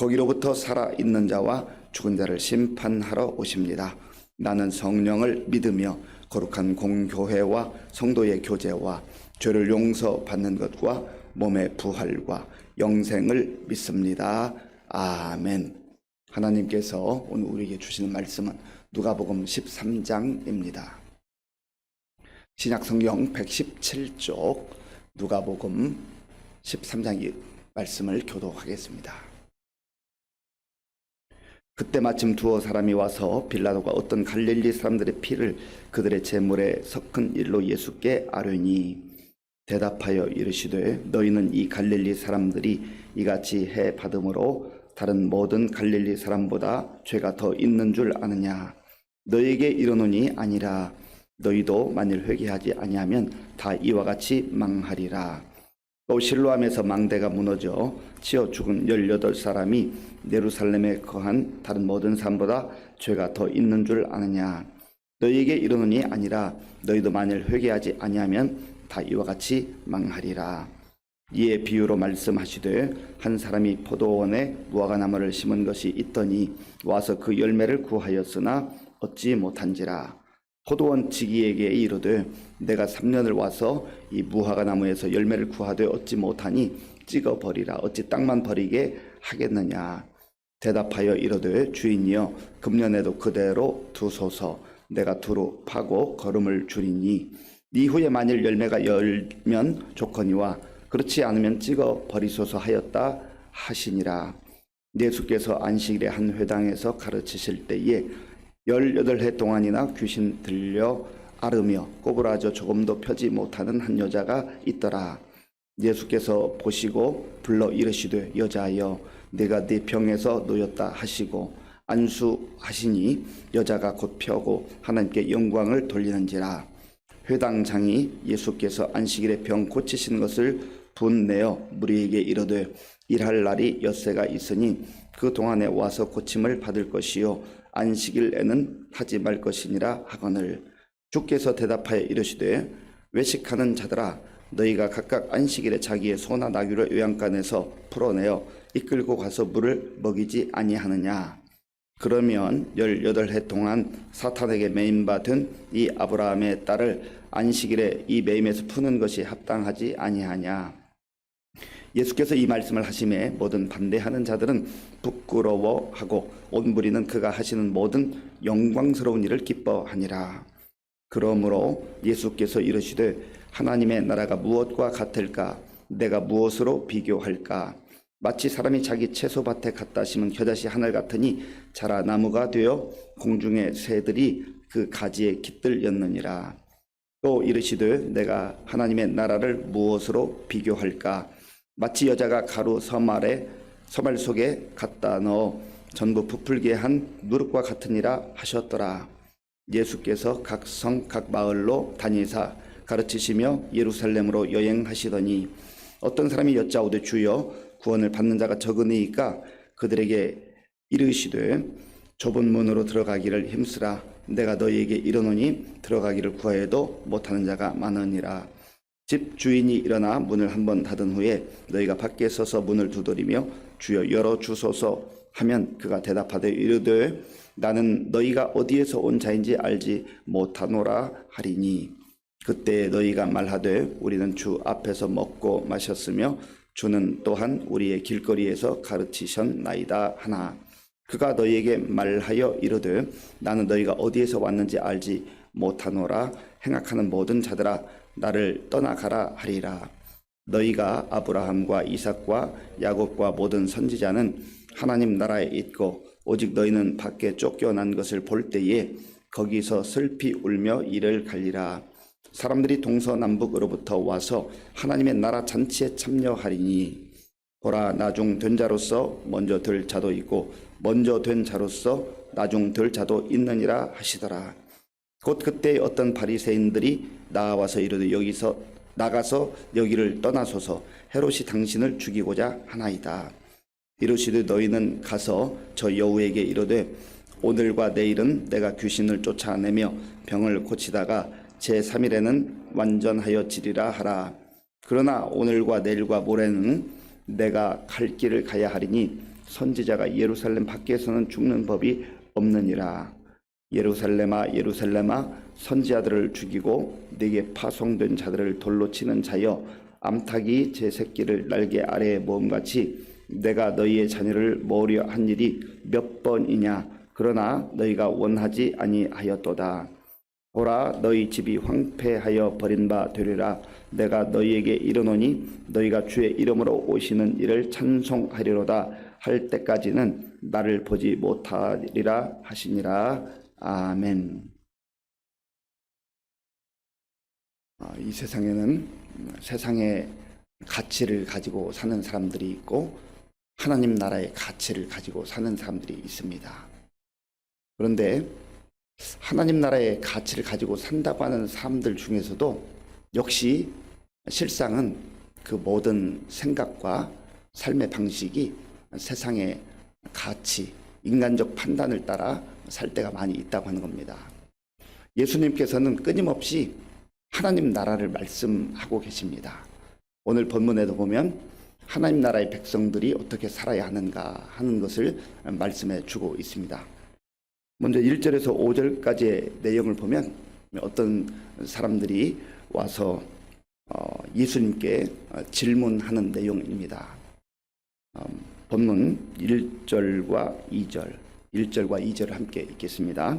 거기로부터 살아 있는 자와 죽은 자를 심판하러 오십니다. 나는 성령을 믿으며 거룩한 공교회와 성도의 교제와 죄를 용서받는 것과 몸의 부활과 영생을 믿습니다. 아멘. 하나님께서 오늘 우리에게 주시는 말씀은 누가복음 13장입니다. 신약 성경 117쪽 누가복음 13장 말씀을 교독하겠습니다. 그때 마침 두어 사람이 와서 빌라도가 어떤 갈릴리 사람들의 피를 그들의 제물에 섞은 일로 예수께 아뢰니 대답하여 이르시되 너희는 이 갈릴리 사람들이 이같이 해 받음으로 다른 모든 갈릴리 사람보다 죄가 더 있는 줄 아느냐? 너희에게 이르노니 아니라 너희도 만일 회개하지 아니하면 다 이와 같이 망하리라 또 실로암에서 망대가 무너져 치어 죽은 열여덟 사람이 예루살렘에 거한 다른 모든 사람보다 죄가 더 있는 줄 아느냐. 너희에게 이르노니 아니라 너희도 만일 회개하지 아니하면 다 이와 같이 망하리라. 이에 비유로 말씀하시되 한 사람이 포도원에 무화과나무를 심은 것이 있더니 와서 그 열매를 구하였으나 얻지 못한지라 포도원 지기에게 이르되 내가 3년을 와서 이 무화과 나무에서 열매를 구하되 얻지 못하니 찍어 버리라. 어찌 땅만 버리게 하겠느냐? 대답하여 이르되 주인이여 금년에도 그대로 두소서. 내가 두루 파고 걸음을 줄이니 이후에 만일 열매가 열면 좋거니와 그렇지 않으면 찍어 버리소서 하였다 하시니라. 예수께서 안식일에 한 회당에서 가르치실 때에 열여덟 해 동안이나 귀신 들려 앓으며 꼬부라져 조금 도 펴지 못하는 한 여자가 있더라. 예수께서 보시고 불러 이르시되 여자여 내가 네 병에서 놓였다 하시고 안수하시니 여자가 곧 펴고 하나님께 영광을 돌리는지라. 회당장이 예수께서 안식일에 병 고치신 것을 분내어 무리에게 이르되 일할 날이 엿새가 있으니 그 동안에 와서 고침을 받을 것이요 안식일에는 하지 말 것이니라 하거늘. 주께서 대답하여 이르시되 외식하는 자들아 너희가 각각 안식일에 자기의 소나 나귀를 요양간에서 풀어내어 이끌고 가서 물을 먹이지 아니하느냐? 그러면 열여덟 해 동안 사탄에게 매임받은 이 아브라함의 딸을 안식일에 이 매임에서 푸는 것이 합당하지 아니하냐 예수께서 이 말씀을 하심에 모든 반대하는 자들은 부끄러워하고 온 무리는 그가 하시는 모든 영광스러운 일을 기뻐하니라. 그러므로 예수께서 이르시되 하나님의 나라가 무엇과 같을까? 내가 무엇으로 비교할까? 마치 사람이 자기 채소밭에 갖다 심은 겨자씨 하늘 같으니 자라 나무가 되어 공중의 새들이 그 가지에 깃들였느니라. 또 이르시되 내가 하나님의 나라를 무엇으로 비교할까? 마치 여자가 가루 서말에 서말 속에 갖다 넣어 전부 부풀게 한 누룩과 같으니라 하셨더라. 예수께서 각 성 각 마을로 다니사 가르치시며 예루살렘으로 여행하시더니 어떤 사람이 여짜오되 주여 구원을 받는 자가 적으니까 그들에게 이르시되 좁은 문으로 들어가기를 힘쓰라 내가 너희에게 이르노니 들어가기를 구하여도 못하는 자가 많으니라 집 주인이 일어나 문을 한번 닫은 후에 너희가 밖에 서서 문을 두드리며 주여 열어 주소서 하면 그가 대답하되 이르되 나는 너희가 어디에서 온 자인지 알지 못하노라 하리니. 그때 너희가 말하되 우리는 주 앞에서 먹고 마셨으며 주는 또한 우리의 길거리에서 가르치셨나이다 하나. 그가 너희에게 말하여 이르되 나는 너희가 어디에서 왔는지 알지 못하노라. 행악하는 모든 자들아 나를 떠나가라 하리라. 너희가 아브라함과 이삭과 야곱과 모든 선지자는 하나님 나라에 있고 오직 너희는 밖에 쫓겨난 것을 볼 때에 거기서 슬피 울며 이를 갈리라. 사람들이 동서남북으로부터 와서 하나님의 나라 잔치에 참여하리니 보라 나중 된 자로서 먼저 될 자도 있고 먼저 된 자로서 나중 될 자도 있느니라 하시더라. 곧 그때 어떤 바리새인들이 나와서 이르되 여기서 나가서 여기를 떠나소서 헤롯이 당신을 죽이고자 하나이다. 이르시되 너희는 가서 저 여우에게 이르되 오늘과 내일은 내가 귀신을 쫓아내며 병을 고치다가 제 3일에는 완전하여 지리라 하라. 그러나 오늘과 내일과 모레는 내가 갈 길을 가야 하리니 선지자가 예루살렘 밖에서는 죽는 법이 없느니라. 예루살렘아 예루살렘아 선지자들을 죽이고 내게 파송된 자들을 돌로 치는 자여 암탉이 제 새끼를 날개 아래에 모음같이 내가 너희의 자녀를 모으려 한 일이 몇 번이냐? 그러나 너희가 원하지 아니하였도다. 보라 너희 집이 황폐하여 버린 바 되리라. 내가 너희에게 이르노니 너희가 주의 이름으로 오시는 이를 찬송하리로다. 할 때까지는 나를 보지 못하리라 하시니라 아멘. 아, 이 세상에는 세상의 가치를 가지고 사는 사람들이 있고 하나님 나라의 가치를 가지고 사는 사람들이 있습니다. 그런데 하나님 나라의 가치를 가지고 산다고 하는 사람들 중에서도 역시 실상은 그 모든 생각과 삶의 방식이 세상의 가치, 인간적 판단을 따라 살 때가 많이 있다고 하는 겁니다. 예수님께서는 끊임없이 하나님 나라를 말씀하고 계십니다. 오늘 본문에도 보면 하나님 나라의 백성들이 어떻게 살아야 하는가 하는 것을 말씀해 주고 있습니다. 먼저 1절에서 5절까지의 내용을 보면 어떤 사람들이 와서 어, 예수님께 질문하는 내용입니다. 음, 본문 1절과 2절, 1절과 2절을 함께 읽겠습니다.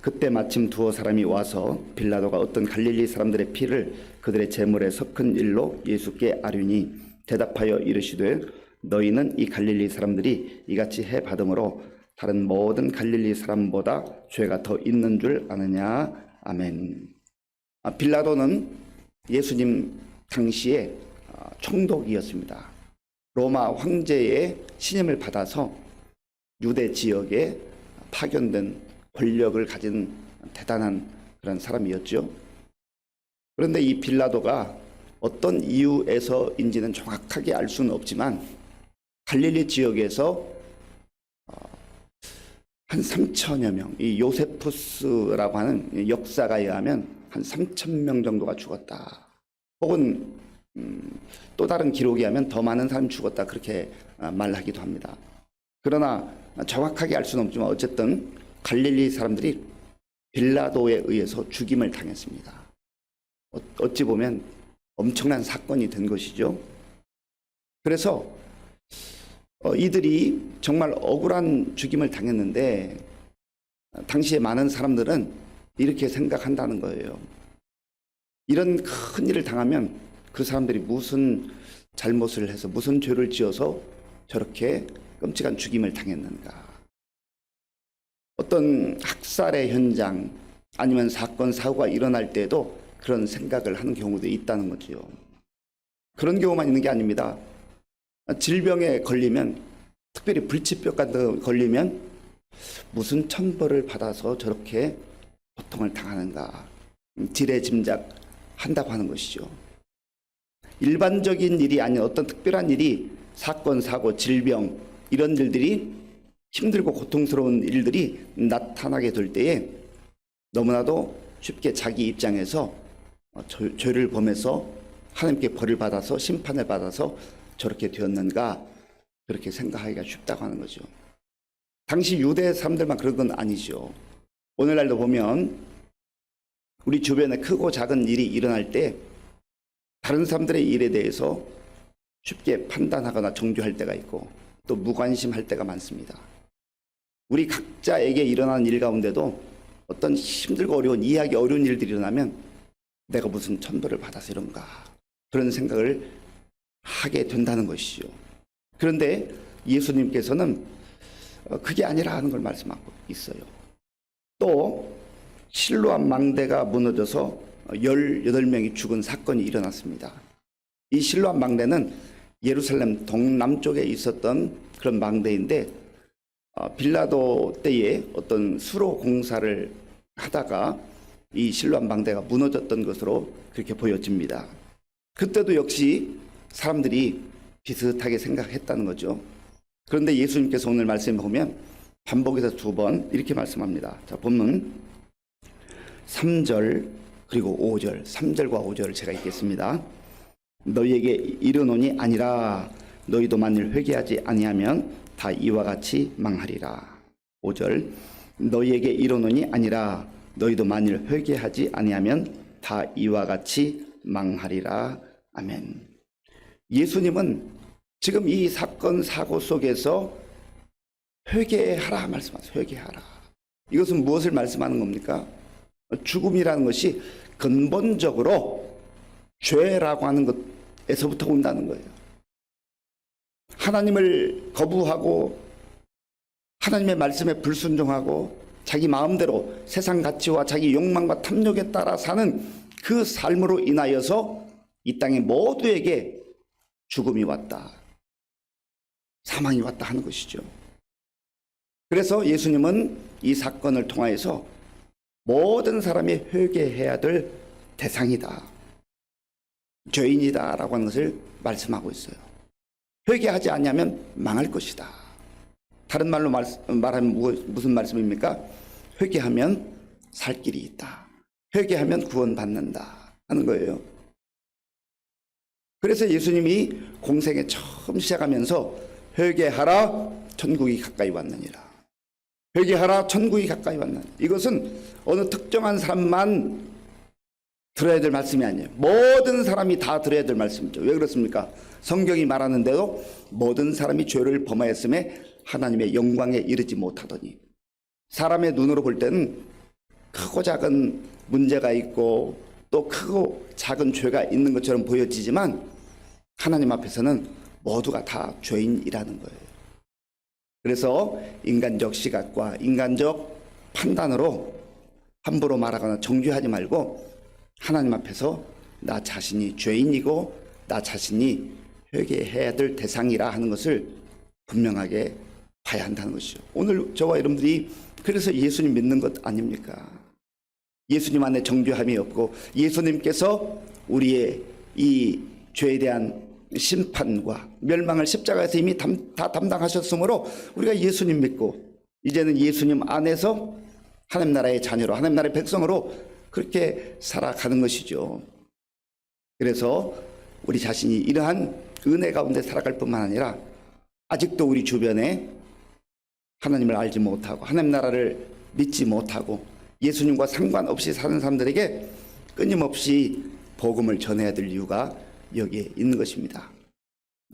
그때 마침 두어 사람이 와서 빌라도가 어떤 갈릴리 사람들의 피를 그들의 제물에 섞은 일로 예수께 아뢰니 대답하여 이르시되 너희는 이 갈릴리 사람들이 이같이 해 받음으로 다른 모든 갈릴리 사람보다 죄가 더 있는 줄 아느냐 아멘. 아, 빌라도는 예수님 당시에 아, 총독이었습니다. 로마 황제의 신임을 받아서 유대 지역에 파견된 권력을 가진 대단한 그런 사람이었죠. 그런데 이 빌라도가 어떤 이유에서인지는 정확하게 알 수는 없지만 갈릴리 지역에서 어, 한 3천여 명, 이 요세푸스라고 하는 역사가에 의하면 한 3천 명 정도가 죽었다. 혹은 음, 또 다른 기록에 하면 더 많은 사람이 죽었다 그렇게 아, 말하기도 합니다. 그러나 정확하게 알 수는 없지만 어쨌든 갈릴리 사람들이 빌라도에 의해서 죽임을 당했습니다. 어- 어찌 보면 엄청난 사건이 된 것이죠. 그래서 어, 이들이 정말 억울한 죽임을 당했는데 당시에 많은 사람들은 이렇게 생각한다는 거예요. 이런 큰 일을 당하면 그 사람들이 무슨 잘못을 해서 무슨 죄를 지어서 저렇게 끔찍한 죽임을 당했는가. 어떤 학살의 현장 아니면 사건 사고가 일어날 때도 그런 생각을 하는 경우도 있다는 거지요. 그런 경우만 있는 게 아닙니다. 질병에 걸리면 특별히 불치병 같은 거 걸리면 무슨 천벌을 받아서 저렇게 고통을 당하는가 지레 짐작 한다고 하는 것이죠. 일반적인 일이 아닌 어떤 특별한 일이 사건, 사고, 질병 이런 일들이 힘들고 고통스러운 일들이 나타나게 될 때에 너무나도 쉽게 자기 입장에서 어, 죄- 죄를 범해서 하나님께 벌을 받아서 심판을 받아서 저렇게 되었는가 그렇게 생각하기가 쉽다고 하는 거죠. 당시 유대 사람들만 그런 건 아니죠. 오늘날도 보면 우리 주변에 크고 작은 일이 일어날 때 다른 사람들의 일에 대해서 쉽게 판단하거나 정죄할 때가 있고 또 무관심할 때가 많습니다. 우리 각자에게 일어나는 일 가운데도 어떤 힘들고 어려운 이해하기 어려운 일들이 일어나면 내가 무슨 천벌을 받아서 이런가 그런 생각을 하게 된다는 것이죠. 그런데 예수님께서는 어, 그게 아니라 하는 걸 말씀하고 있어요. 또 실로암 망대가 무너져서 18명이 죽은 사건이 일어났습니다. 이 실로암 망대는 예루살렘 동남쪽에 있었던 그런 망대인데 어, 빌라도 때에 어떤 수로 공사를 하다가 이 실로암 망대가 무너졌던 것으로 그렇게 보여집니다. 그때도 역시 사람들이 비슷하게 생각했다는 거죠. 그런데 예수님께서 오늘 말씀에 보면 반복해서 두 번 이렇게 말씀합니다. 자, 본문 3절 그리고 5절, 3절과 5절을 제가 읽겠습니다. 너희에게 이르노니 아니라 너희도 만일 회개하지 아니하면 다 이와 같이 망하리라. 5절 너희에게 이르노니 아니라 너희도 만일 회개하지 아니하면 다 이와 같이 망하리라. 아멘. 예수님은 지금 이 사건 사고 속에서 회개하라 말씀하세요. 회개하라. 이것은 무엇을 말씀하는 겁니까? 죽음이라는 것이 근본적으로 죄라고 하는 것에서부터 온다는 거예요. 하나님을 거부하고 하나님의 말씀에 불순종하고 자기 마음대로 세상 가치와 자기 욕망과 탐욕에 따라 사는 그 삶으로 인하여서 이 땅의 모두에게 죽음이 왔다. 사망이 왔다 하는 것이죠. 그래서 예수님은 이 사건을 통하여서 모든 사람이 회개해야 될 대상이다. 죄인이다 라고 하는 것을 말씀하고 있어요. 회개하지 않냐면 망할 것이다. 다른 말로 말, 말하면 무- 무슨 말씀입니까? 회개하면 살 길이 있다. 회개하면 구원받는다. 하는 거예요. 그래서 예수님이 공생에 처음 시작하면서 회개하라 천국이 가까이 왔느니라. 회개하라 천국이 가까이 왔느니라. 이것은 어느 특정한 사람만 들어야 될 말씀이 아니에요. 모든 사람이 다 들어야 될 말씀이죠. 왜 그렇습니까? 성경이 말하는데도 모든 사람이 죄를 범하였음에 하나님의 영광에 이르지 못하더니 사람의 눈으로 볼 때는 크고 작은 문제가 있고 또 크고 작은 죄가 있는 것처럼 보여지지만 하나님 앞에서는 모두가 다 죄인이라는 거예요. 그래서 인간적 시각과 인간적 판단으로 함부로 말하거나 정죄하지 말고 하나님 앞에서 나 자신이 죄인이고 나 자신이 회개해야 될 대상이라 하는 것을 분명하게 봐야 한다는 것이죠. 오늘 저와 여러분들이 그래서 예수님 믿는 것 아닙니까? 예수님 안에 정죄함이 없고 예수님께서 우리의 이 죄에 대한 심판과 멸망을 십자가에서 이미 담, 다 담당하셨으므로 우리가 예수님 믿고 이제는 예수님 안에서 하나님 나라의 자녀로 하나님 나라의 백성으로 그렇게 살아가는 것이죠. 그래서 우리 자신이 이러한 은혜 가운데 살아갈 뿐만 아니라 아직도 우리 주변에 하나님을 알지 못하고 하나님 나라를 믿지 못하고 예수님과 상관없이 사는 사람들에게 끊임없이 복음을 전해야 될 이유가 여기에 있는 것입니다.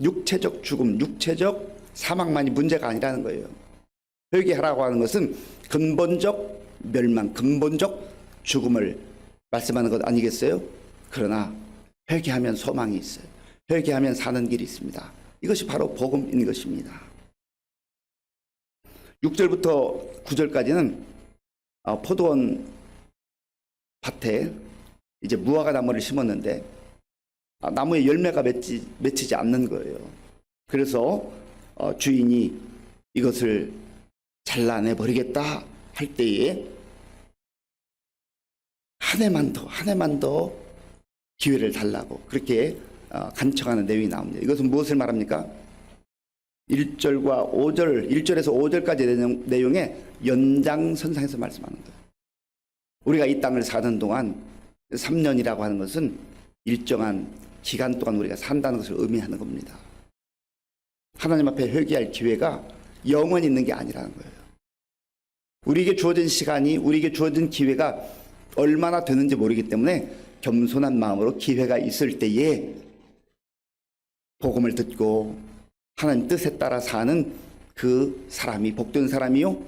육체적 죽음, 육체적 사망만이 문제가 아니라는 거예요. 회개하라고 하는 것은 근본적 멸망, 근본적 죽음을 말씀하는 것 아니겠어요? 그러나 회개하면 소망이 있어요. 회개하면 사는 길이 있습니다. 이것이 바로 복음인 것입니다. 6절부터 9절까지는 어, 포도원 밭에 이제 무화과 나무를 심었는데 아, 나무에 열매가 맺지, 맺히지 않는 거예요. 그래서 어, 주인이 이것을 잘라내 버리겠다 할 때에 한 해만 더, 한 해만 더 기회를 달라고 그렇게 어, 간청하는 내용이 나옵니다. 이것은 무엇을 말합니까? 1절과 5절, 1절에서 5절까지 내용, 내용의 연장선상에서 말씀하는 거예요. 우리가 이 땅을 사는 동안 3년이라고 하는 것은 일정한 기간 동안 우리가 산다는 것을 의미하는 겁니다. 하나님 앞에 회개할 기회가 영원히 있는 게 아니라는 거예요. 우리에게 주어진 시간이, 우리에게 주어진 기회가 얼마나 되는지 모르기 때문에 겸손한 마음으로 기회가 있을 때에 복음을 듣고 하나님 뜻에 따라 사는 그 사람이 복된 사람이요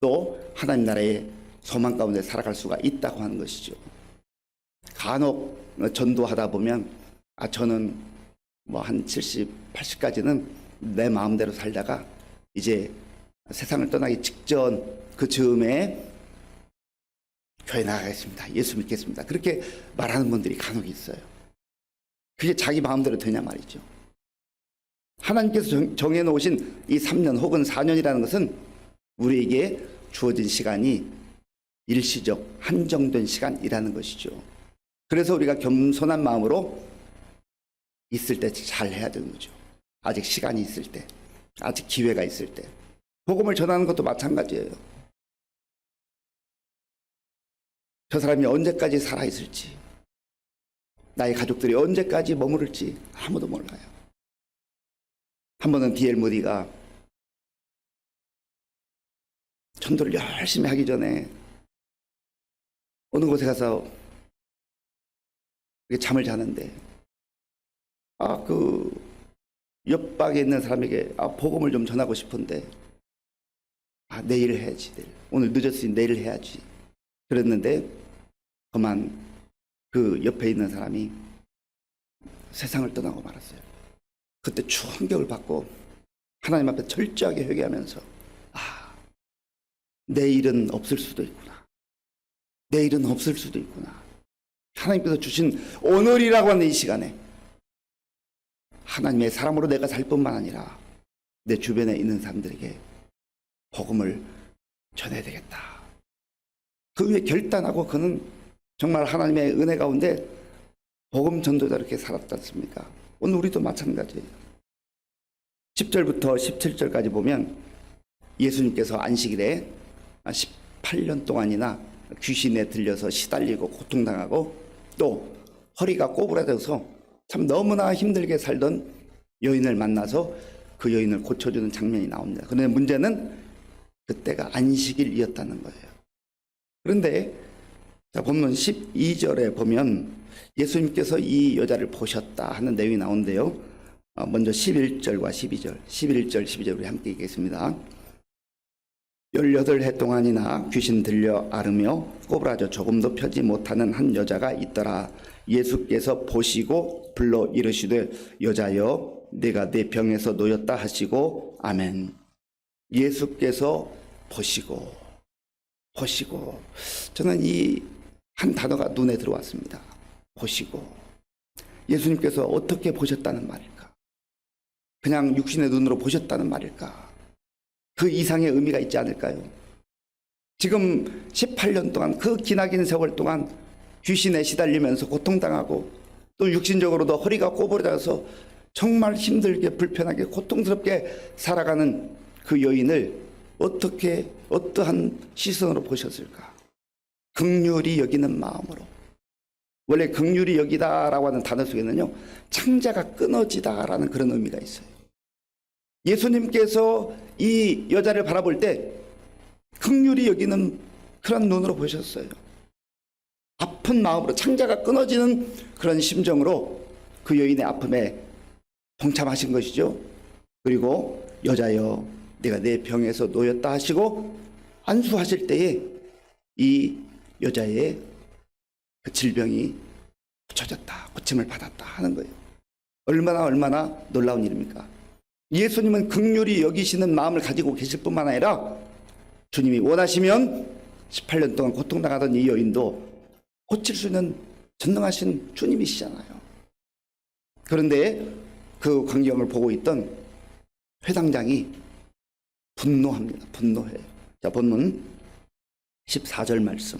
또 하나님 나라의 소망 가운데 살아갈 수가 있다고 하는 것이죠. 간혹 전도하다 보면 아 저는 뭐 한 70, 80까지는 내 마음대로 살다가 이제 세상을 떠나기 직전 그 즈음에 교회 나가겠습니다. 예수 믿겠습니다. 그렇게 말하는 분들이 간혹 있어요. 그게 자기 마음대로 되냐 말이죠. 하나님께서 정- 정해놓으신 이 3년 혹은 4년이라는 것은 우리에게 주어진 시간이 일시적, 한정된 시간이라는 것이죠. 그래서 우리가 겸손한 마음으로 있을 때 잘 해야 되는 거죠. 아직 시간이 있을 때, 아직 기회가 있을 때. 복음을 전하는 것도 마찬가지예요. 저 사람이 언제까지 살아있을지, 나의 가족들이 언제까지 머무를지 아무도 몰라요. 한 번은 디엘 모디가 전도를 열심히 하기 전에 어느 곳에 가서 잠을 자는데 아 그 옆방에 있는 사람에게 아 복음을 좀 전하고 싶은데 아 내일 해야지 내일. 오늘 늦었으니 내일 해야지 그랬는데 그만 그 옆에 있는 사람이 세상을 떠나고 말았어요. 그때 충격을 받고 하나님 앞에 철저하게 회개하면서 아 내일은 없을 수도 있구나. 내일은 없을 수도 있구나. 하나님께서 주신 오늘이라고 하는 이 시간에 하나님의 사람으로 내가 살 뿐만 아니라 내 주변에 있는 사람들에게 복음을 전해야 되겠다. 그 위에 결단하고 그는 정말 하나님의 은혜 가운데 복음 전도자 이렇게 살았지 않습니까? 오늘 우리도 마찬가지예요. 10절부터 17절까지 보면 예수님께서 안식일에 18년 동안이나 귀신에 들려서 시달리고 고통당하고 또 허리가 꼬부라져서 참 너무나 힘들게 살던 여인을 만나서 그 여인을 고쳐주는 장면이 나옵니다. 그런데 문제는 그때가 안식일이었다는 거예요. 그런데 자, 본문 12절에 보면 예수님께서 이 여자를 보셨다 하는 내용이 나오는데요. 어, 먼저 11절과 12절, 11절, 12절 우리 함께 읽겠습니다. 18해 동안이나 귀신 들려 앓으며 꼬부라져 조금도 펴지 못하는 한 여자가 있더라. 예수께서 보시고 불러 이르시되 여자여 내가 내 병에서 놓였다 하시고 아멘. 예수께서 보시고 보시고 저는 이 한 단어가 눈에 들어왔습니다. 보시고 예수님께서 어떻게 보셨다는 말일까? 그냥 육신의 눈으로 보셨다는 말일까? 그 이상의 의미가 있지 않을까요? 지금 18년 동안 그 기나긴 세월 동안 귀신에 시달리면서 고통당하고 또 육신적으로도 허리가 꼬부라져서 정말 힘들게 불편하게 고통스럽게 살아가는 그 여인을 어떻게 어떠한 시선으로 보셨을까? 극률이 여기는 마음으로 원래 극률이 여기다라고 하는 단어 속에는요 창자가 끊어지다라는 그런 의미가 있어요. 예수님께서 이 여자를 바라볼 때 극률이 여기는 그런 눈으로 보셨어요. 아픈 마음으로 창자가 끊어지는 그런 심정으로 그 여인의 아픔에 동참하신 것이죠. 그리고 여자여 내가 내 병에서 놓였다 하시고 안수하실 때에 이 여자의 그 질병이 고쳐졌다, 고침을 받았다 하는 거예요. 얼마나 얼마나 놀라운 일입니까? 예수님은 극률이 여기시는 마음을 가지고 계실 뿐만 아니라 주님이 원하시면 18년 동안 고통당하던 이 여인도 고칠 수 있는 전능하신 주님이시잖아요. 그런데 그 광경을 보고 있던 회당장이 분노합니다. 분노해요. 자, 본문 14절 말씀.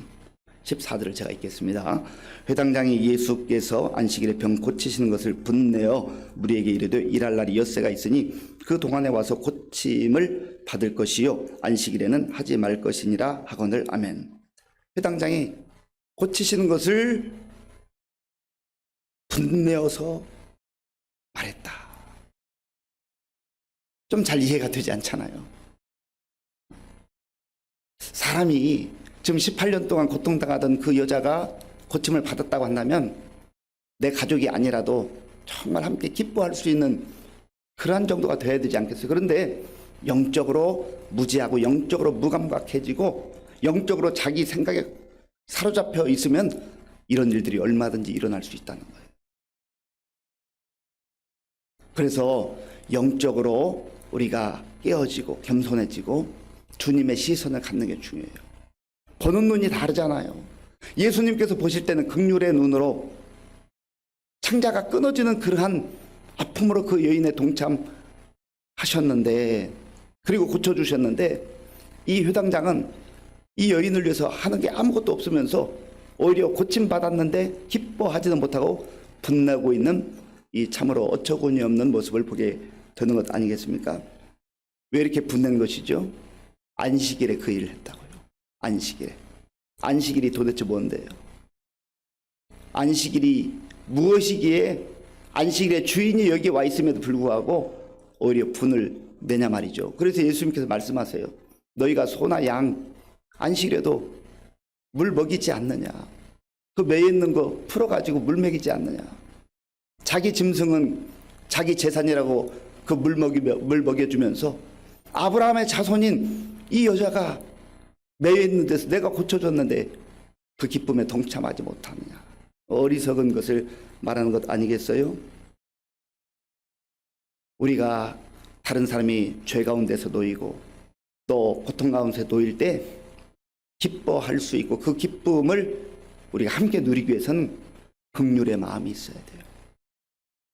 14절을 제가 읽겠습니다. 회당장이 예수께서 안식일에 병 고치시는 것을 분내어 무리에게 이르되 일할 날이 엿새가 있으니 그 동안에 와서 고침을 받을 것이요 안식일에는 하지 말 것이니라 하거늘 아멘. 회당장이 고치시는 것을 분내어서 말했다. 좀 잘 이해가 되지 않잖아요. 사람이 지금 18년 동안 고통당하던 그 여자가 고침을 받았다고 한다면 내 가족이 아니라도 정말 함께 기뻐할 수 있는 그러한 정도가 돼야 되지 않겠어요? 그런데 영적으로 무지하고 영적으로 무감각해지고 영적으로 자기 생각에 사로잡혀 있으면 이런 일들이 얼마든지 일어날 수 있다는 거예요. 그래서 영적으로 우리가 깨어지고 겸손해지고 주님의 시선을 갖는 게 중요해요. 보는 눈이 다르잖아요. 예수님께서 보실 때는 극률의 눈으로 창자가 끊어지는 그러한 아픔으로 그 여인의 동참 하셨는데 그리고 고쳐 주셨는데 이 회당장은 이 여인을 위해서 하는 게 아무것도 없으면서 오히려 고침 받았는데 기뻐하지는 못하고 분나고 있는 이 참으로 어처구니 없는 모습을 보게 되는 것 아니겠습니까? 왜 이렇게 분낸 것이죠? 안식일에 그 일을 했다고요. 안식일에. 안식일이 도대체 뭔데요? 안식일이 무엇이기에 안식일의 주인이 여기 와 있음에도 불구하고 오히려 분을 내냐 말이죠. 그래서 예수님께서 말씀하세요. 너희가 소나 양 안식일에도 물 먹이지 않느냐. 그 매에 있는 거 풀어가지고 물 먹이지 않느냐. 자기 짐승은 자기 재산이라고 그 물 먹이며 물 먹여주면서 아브라함의 자손인 이 여자가 매여 있는 데서 내가 고쳐줬는데 그 기쁨에 동참하지 못하느냐. 어리석은 것을 말하는 것 아니겠어요? 우리가 다른 사람이 죄 가운데서 놓이고 또 고통 가운데 놓일 때 기뻐할 수 있고 그 기쁨을 우리가 함께 누리기 위해서는 극률의 마음이 있어야 돼요.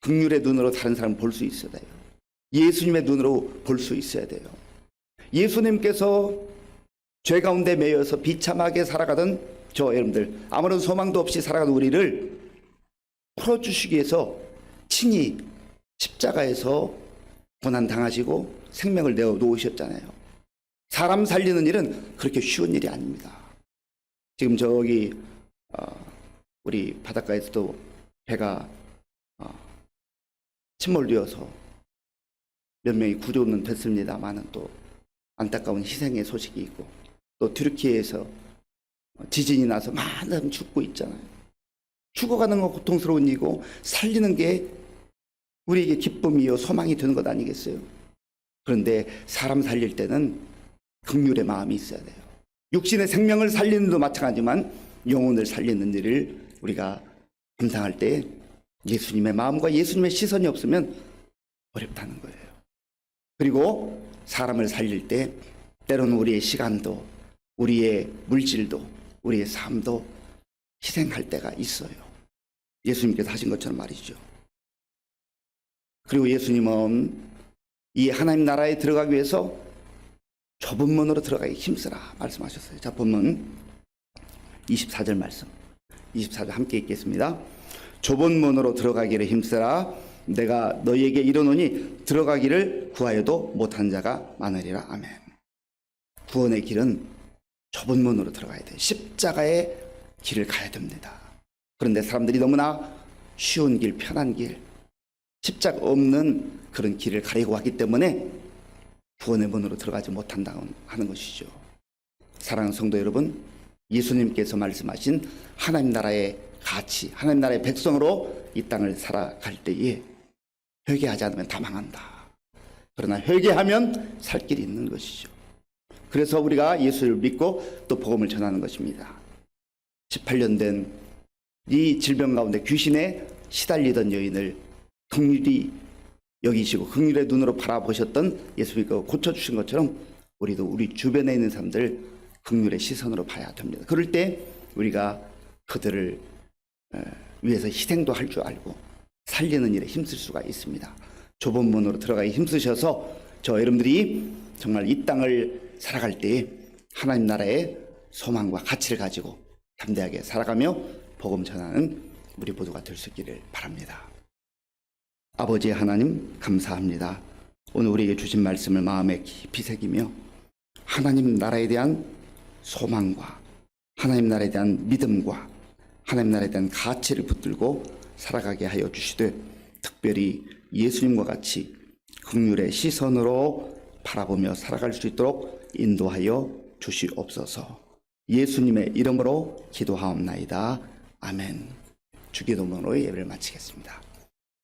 극률의 눈으로 다른 사람을 볼수 있어야 돼요. 예수님의 눈으로 볼 수 있어야 돼요. 예수님께서 죄 가운데 매여서 비참하게 살아가던 저 여러분들 아무런 소망도 없이 살아가는 우리를 풀어주시기 위해서 친히 십자가에서 고난 당하시고 생명을 내어 놓으셨잖아요. 사람 살리는 일은 그렇게 쉬운 일이 아닙니다. 지금 저기 어, 우리 바닷가에서도 배가 어, 침몰되어서 몇 명이 구조는 됐습니다만은 또 안타까운 희생의 소식이 있고 또 튀르키예에서 지진이 나서 많은 사람 죽고 있잖아요. 죽어가는 건 고통스러운 일이고 살리는 게 우리에게 기쁨이요 소망이 되는 것 아니겠어요? 그런데 사람 살릴 때는 극률의 마음이 있어야 돼요. 육신의 생명을 살리는 도 마찬가지지만 영혼을 살리는 일을 우리가 감당할 때 예수님의 마음과 예수님의 시선이 없으면 어렵다는 거예요. 그리고 사람을 살릴 때 때로는 우리의 시간도 우리의 물질도 우리의 삶도 희생할 때가 있어요. 예수님께서 하신 것처럼 말이죠. 그리고 예수님은 이 하나님 나라에 들어가기 위해서 좁은 문으로 들어가기 힘쓰라 말씀하셨어요. 자, 본문 24절 말씀. 24절 함께 읽겠습니다. 좁은 문으로 들어가기를 힘쓰라. 내가 너희에게 이르노니 들어가기를 구하여도 못한 자가 많으리라. 아멘. 구원의 길은 좁은 문으로 들어가야 돼. 십자가의 길을 가야 됩니다. 그런데 사람들이 너무나 쉬운 길, 편한 길, 십자가 없는 그런 길을 가려고 하기 때문에 구원의 문으로 들어가지 못한다고 하는 것이죠. 사랑하는 성도 여러분, 예수님께서 말씀하신 하나님 나라의 가치, 하나님 나라의 백성으로 이 땅을 살아갈 때에 회개하지 않으면 다 망한다. 그러나 회개하면 살 길이 있는 것이죠. 그래서 우리가 예수를 믿고 또 복음을 전하는 것입니다. 18년 된 이 질병 가운데 귀신에 시달리던 여인을 극률이 여기시고 극률의 눈으로 바라보셨던 예수님께서 고쳐주신 것처럼 우리도 우리 주변에 있는 사람들 극률의 시선으로 봐야 됩니다. 그럴 때 우리가 그들을 에, 위해서 희생도 할 줄 알고 살리는 일에 힘쓸 수가 있습니다. 좁은 문으로 들어가기 힘쓰셔서 저 여러분들이 정말 이 땅을 살아갈 때 하나님 나라의 소망과 가치를 가지고 담대하게 살아가며 복음 전하는 우리 모두가 될 수 있기를 바랍니다. 아버지 하나님 감사합니다. 오늘 우리에게 주신 말씀을 마음에 깊이 새기며 하나님 나라에 대한 소망과 하나님 나라에 대한 믿음과 하나님 나라에 대한 가치를 붙들고 살아가게 하여 주시되 특별히 예수님과 같이 극률의 시선으로 바라보며 살아갈 수 있도록 인도하여 주시옵소서. 예수님의 이름으로 기도하옵나이다. 아멘. 주기도문으로 예배를 마치겠습니다.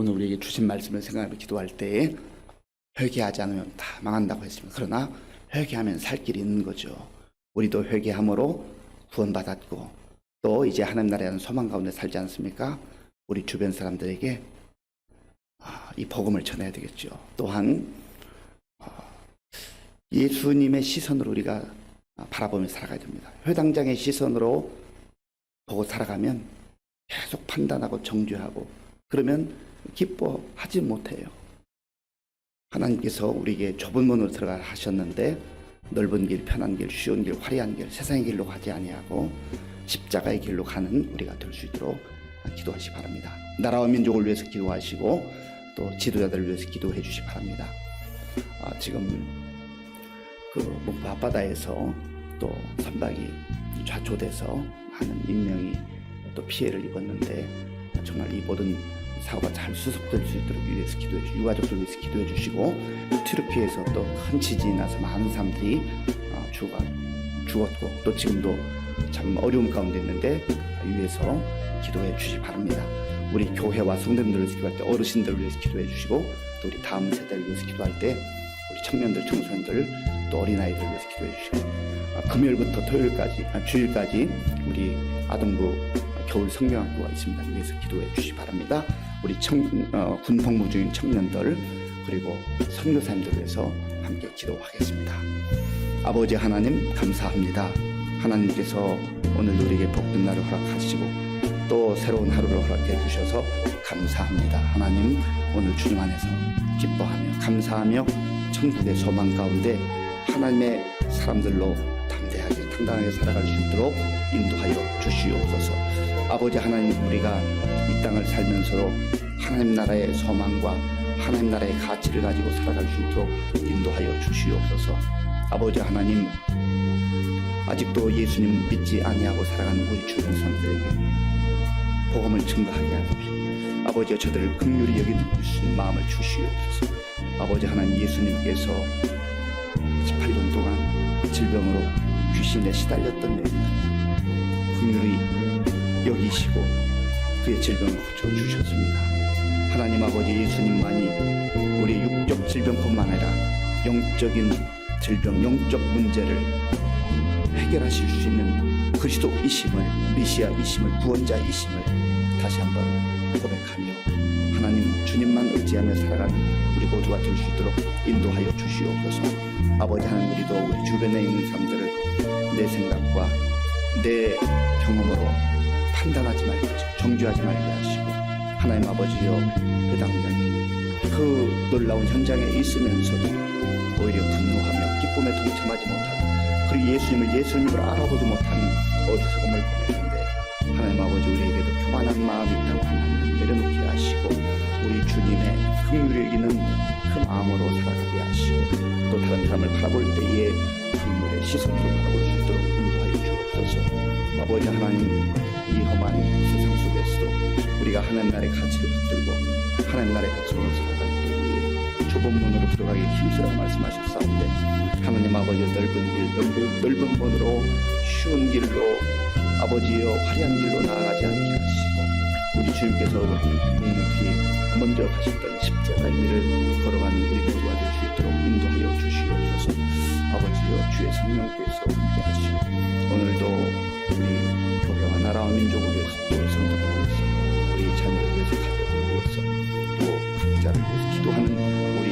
오늘 우리에게 주신 말씀을 생각하며 기도할 때에 회개하지 않으면 다 망한다고 했습니다. 그러나 회개하면 살 길이 있는 거죠. 우리도 회개함으로 구원받았고 또 이제 하나님 나라에 대한 소망 가운데 살지 않습니까? 우리 주변 사람들에게 아, 이 복음을 전해야 되겠죠. 또한 아, 예수님의 시선으로 우리가 바라보며 살아가야 됩니다. 회당장의 시선으로 보고 살아가면 계속 판단하고 정죄하고 그러면 기뻐하지 못해요. 하나님께서 우리에게 좁은 문으로 들어가 하셨는데 넓은 길, 편한 길, 쉬운 길, 화려한 길, 세상의 길로 가지 아니하고 십자가의 길로 가는 우리가 될 수 있도록 기도하시 바랍니다. 나라와 민족을 위해서 기도하시고 또 지도자들을 위해서 기도해 주시 바랍니다. 아, 지금 그 목포 앞바다에서 또 선박이 좌초돼서 많은 인명이 또 피해를 입었는데 정말 이 모든 사고가 잘 수습될 수 있도록 위해서 기도해 주시고 유가족들 위해서 기도해 주시고 튀르키에서 또 큰 지진이 나서 많은 사람들이 어, 죽어 죽었고 또 지금도 참 어려움 가운데 있는데 위해서 기도해 주시 바랍니다. 우리 교회와 성도님들을 기도할 때 어르신들을 위해서 기도해 주시고 또 우리 다음 세대를 위해서 기도할 때 우리 청년들, 청소년들 또 어린아이들을 위해서 기도해 주시고 아, 금요일부터 토요일까지 아, 주일까지 우리 아동부 겨울 성경학교가 있습니다. 위해서 기도해 주시 바랍니다. 우리 청, 어, 군 복무 중인 청년들 그리고 선교사님들 위해서 함께 기도하겠습니다. 아버지 하나님 감사합니다. 하나님께서 오늘 우리에게 복된 날을 허락하시고 또 새로운 하루를 허락해 주셔서 감사합니다. 하나님 오늘 주님 안에서 기뻐하며 감사하며 천국의 소망 가운데 하나님의 사람들로 담대하게 당당하게 살아갈 수 있도록 인도하여 주시옵소서. 아버지 하나님 우리가 이 땅을 살면서도 하나님 나라의 소망과 하나님 나라의 가치를 가지고 살아갈 수 있도록 인도하여 주시옵소서. 아버지 하나님 아직도 예수님 믿지 아니하고 살아가는 우리 주변 사람들에게 복음을 증거하게 하옵소서. 아버지 저들을 긍휼히 여기는 마음을 주시옵소서. 아버지 하나님 예수님께서 18년 동안 질병으로 귀신에 시달렸던 일 긍휼히 여기시고 그의 질병을 고쳐 주셨습니다. 하나님 아버지 예수님만이 우리 육적 질병뿐만 아니라 영적인 질병, 영적 문제를 해결하실 수 있는 그리스도이심을 메시아이심을 구원자이심을 다시 한번 고백하며 하나님 주님만 의지하며 살아가는 우리 모두가 될 수 있도록 인도하여 주시옵소서. 아버지 하나님 우리도 우리 주변에 있는 사람들을 내 생각과 내 경험으로 판단하지 말게 하시고 정죄하지 말게 하시고 하나님 아버지여 그 당장이 그 놀라운 현장에 있으면서도 오히려 분노하며 기쁨에 동참하지 못하고 그리고 예수님을 예수님을 알아보지 못하는 어리석음을 보내는데 하나님 아버지 우리에게도 교만한 마음이 있다고 하나님 내려놓게 하시고 우리 주님의 긍휼을 여기는 그 마음으로 살아가게 하시고 또 다른 사람을 바라볼 때에 긍휼의 시선으로 바라볼 수 있도록 주옵소서. 아버지 하나님 이 험한 세상 속에서도 우리가 하나님 나라의 가치를 붙들고 하나님 나라의 백성으로 살아갈 때에 좁은 문으로 들어가기 힘쓰라고 말씀하셨사온데 하나님 아버지 넓은 길 넓은, 넓은 문으로 쉬운 길로 아버지여 화려한 길로 나아가지 않게 하시고 우리 주님께서 묵묵히 먼저 가셨던 십자가의 길을 걸어가는 우리 모두가 될 수 있도록 인도하여 주시옵소서. 아버지여 주의 성령께서 민족을 위해서 또 성도를 위해서 우리 자녀를 위해서 가족을 위해서 또 각자를 위해서 기도하는 우리